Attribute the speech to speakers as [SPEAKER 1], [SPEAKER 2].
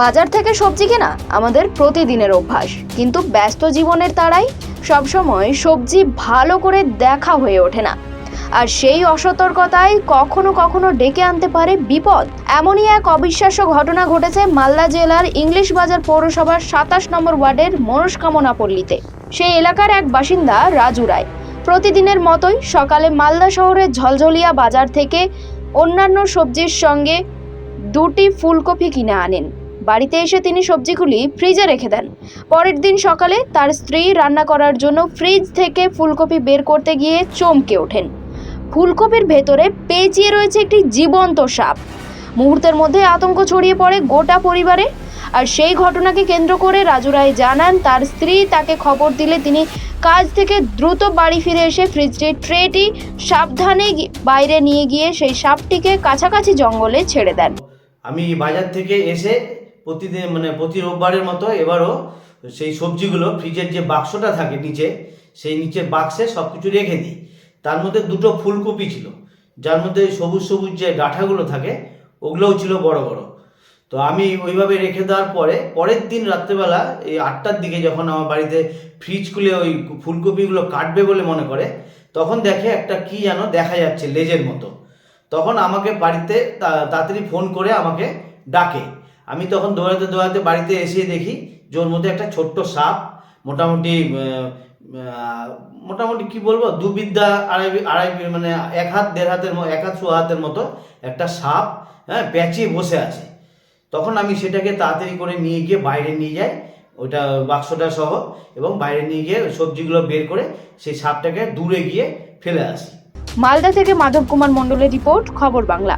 [SPEAKER 1] বাজার থেকে সবজি কেনা আমাদের প্রতিদিনের অভ্যাস। কিন্তু ব্যস্ত জীবনের তাড়াই সবসময় সবজি ভালো করে দেখা হয়ে ওঠে না। আর সেই অসতর্কতায় কখনো কখনো ডেকে আনতে পারে বিপদ। এমনই এক অবিশ্বাস্য ঘটনা ঘটেছে মালদা জেলার ইংলিশ বাজার পৌরসভার সাতাশ নম্বর ওয়ার্ডের মনস্কামনা পল্লীতে। সেই এলাকার এক বাসিন্দা রাজু রায়। প্রতিদিনের মতোই সকালে মালদা শহরের ঝলঝলিয়া বাজার থেকে অন্যান্য সবজির সঙ্গে দুটি ফুলকপি কিনে আনেন। বাড়িতে এসে তিনি সবজিগুলি ফ্রিজে রেখে দেন। পরের দিন সকালে তার স্ত্রী রান্না করার জন্য ফ্রিজ থেকে ফুলকপি বের করতে গিয়ে চমকে ওঠেন। ফুলকপির ভেতরে পেঁচিয়ে রয়েছে একটি জীবন্ত সাপ। মুহূর্তের মধ্যে আতঙ্ক ছড়িয়ে পড়ে গোটা পরিবারে। আর সেই ঘটনাকে কেন্দ্র করে রাজু রায় জানান, তার স্ত্রী তাকে খবর দিলে তিনি কাজ থেকে দ্রুত বাড়ি ফিরে এসে ফ্রিজটির ট্রেটি সাবধানে বাইরে নিয়ে গিয়ে সেই সাপটিকে কাছাকাছি জঙ্গলে ছেড়ে দেন।
[SPEAKER 2] আমি বাজার থেকে এসে প্রতিদিন মানে প্রতি রোববারের মতো এবারও সেই সবজিগুলো ফ্রিজের যে বাক্সটা থাকে নিচে, সেই নিচের বাক্সে সব কিছু রেখে দিই। তার মধ্যে দুটো ফুলকপি ছিল, যার মধ্যে সবুজ সবুজ যে ডাঁঠাগুলো থাকে, ওগুলোও ছিল বড় বড়। তো আমি ওইভাবে রেখে দেওয়ার পরে, পরের দিন রাত্রেবেলা এই আটটার দিকে যখন আমার বাড়িতে ফ্রিজ খুলে ওই ফুলকপিগুলো কাটবে বলে মনে করে, তখন দেখে একটা কি যেন দেখা যাচ্ছে লেজের মতো। তখন আমাকে বাড়িতে তাড়াতাড়ি ফোন করে আমাকে ডাকে। আমি তখন দৌড়াতে দৌড়াতে বাড়িতে এসে দেখি যে ওর মধ্যে একটা ছোট্ট সাপ, মোটামুটি মোটামুটি কি বলব, দু বিদ্যা আড়াই আড়াই মানে এক হাত, দেড় হাতের এক হাত হাতের মতো একটা সাপ হ্যাঁ পেঁচিয়ে বসে আছে। তখন আমি সেটাকে তাড়াতাড়ি করে নিয়ে গিয়ে বাইরে নিয়ে যাই ওটা বাক্সটা সহ, এবং বাইরে নিয়ে গিয়ে সবজিগুলো বের করে সেই সাপটাকে দূরে গিয়ে ফেলে আসি।
[SPEAKER 1] মালদা থেকে মাধব কুমার মণ্ডলের রিপোর্ট, খবর বাংলা।